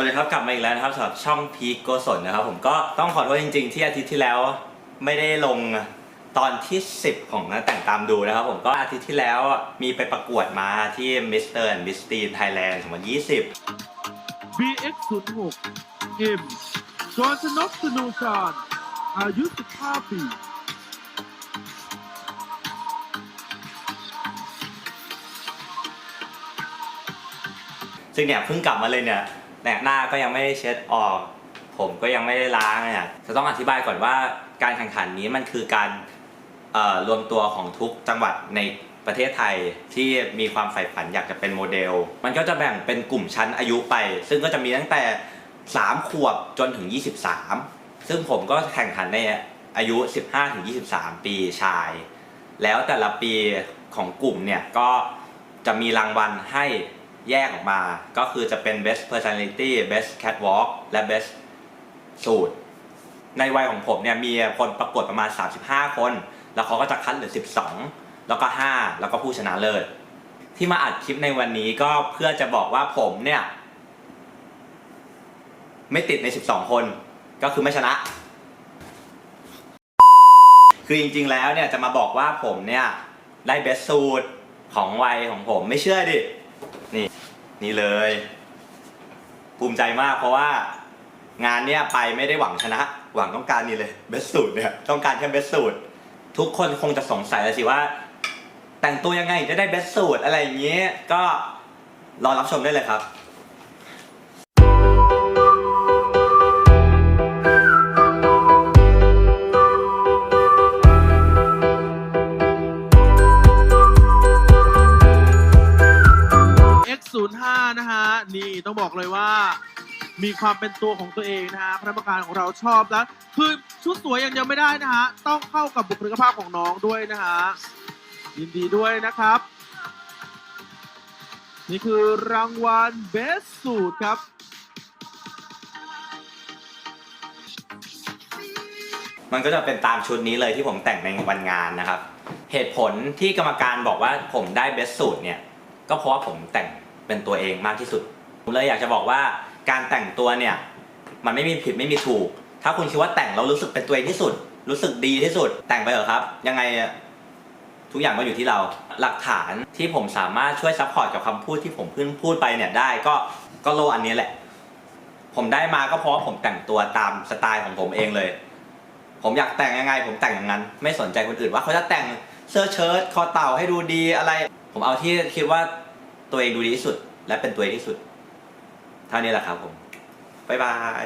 สวัสดีครับกลับมาอีกแล้วนะครับสำหรับช่องพีโกศลนะครับ ผมก็ต้องขอโทษจริง ๆ ที่อาทิตย์ที่แล้วไม่ได้ลงตอนที่ 10 ของนักแต่งตามดูนะครับ ผมก็อาทิตย์ที่แล้วมีไปประกวดมาที่ Mr. and Miss Teen Thailand 2020 BX06 M กรชนกสนุการอายุ 15 ปีซึ่งเนี่ยเพิ่งกลับมาเลยเนี่ย แต่หน้าก็ยังไม่ได้เช็ดออก ผมก็ยังไม่ได้ล้างเนี่ยจะต้องอธิบายก่อนว่าการแข่งขันนี้มันคือการรวมตัวของทุกจังหวัดในประเทศไทยที่มีความใฝ่ฝันอยากจะเป็นโมเดล มันก็จะแบ่งเป็นกลุ่มชั้นอายุไป ซึ่งก็จะมีตั้งแต่ 3 ขวบจนถึง 23 ซึ่งผมก็แข่งขันในอายุ 15-23 ปีชาย แล้วแต่ละปีของกลุ่มเนี่ยก็จะมีรางวัลให้ แยกออกมาก็คือจะเป็น best personality best catwalk และ best สูตร ในวัยของผมเนี่ยมีคนประกวดประมาณ 35 คน แล้วเขาก็จะคัดเหลือ 12 แล้วก็ 5 แล้วก็ผู้ชนะเลิศที่มาอัดคลิปในวันนี้ก็เพื่อจะบอกว่าผมเนี่ยไม่ติดใน 12 คน ก็คือไม่ชนะ คือจริงๆแล้วเนี่ยจะมาบอกว่าผมเนี่ยได้เบสสูตรของวัยของผมไม่เชื่อดิ นี่เลย ภูมิใจมากเพราะว่า งานเนี้ยไปไม่ได้หวังชนะ หวังต้องการนี่เลยเบสสูตรเนี่ยต้องการแค่เบสสูตรทุกคนคงจะสงสัยเลยสิว่า แต่งตัวยังไงถึงจะได้เบสสูตรอะไรอย่างเงี้ยก็รอรับชมได้เลยครับ นี่ต้องบอกเลยว่า มีความเป็นตัวของตัวเองนะฮะคณะกรรมการของเราชอบแล้ว คือชุดสวยอย่างเดียวไม่ได้นะฮะต้องเข้ากับบุคลิกภาพของน้องด้วยนะฮะยินดีด้วยนะครับ นี่คือรางวัล Best Suit ครับมันก็จะเป็นตามชุดนี้เลยที่ผมแต่งในวันงานนะครับ เหตุผลที่กรรมการบอกว่าผมได้เบสสูตรเนี่ย ก็เพราะว่าผมแต่ง เป็นตัวเองมากที่สุดผมเลยอยากจะบอกว่าการแต่งตัวเนี่ยมันไม่มีผิดไม่มีถูก ถ้าคุณคิดว่าแต่งแล้วรู้สึกเป็นตัวเองที่สุด รู้สึกดีที่สุด แต่งไปเถอะครับ ยังไงทุกอย่างก็อยู่ที่เรา หลักฐานที่ผมสามารถช่วยซัพพอร์ตกับคำพูดที่ผมเพิ่งพูดไปเนี่ยได้ก็ก็โลอันนี้แหละ ผมได้มาก็เพราะว่าผมแต่งตัวตามสไตล์ของผมเองเลย ผมอยากแต่งยังไง ผมแต่งอย่างนั้น ไม่สนใจคนอื่นว่าเขาจะแต่งเสื้อเชิ้ตคอเต่าให้ดูดีอะไร ผมเอาที่คิดว่า ตัวเองดูดีที่สุด และเป็นตัวเองที่สุดเท่านี้แหละครับผมบ๊ายบาย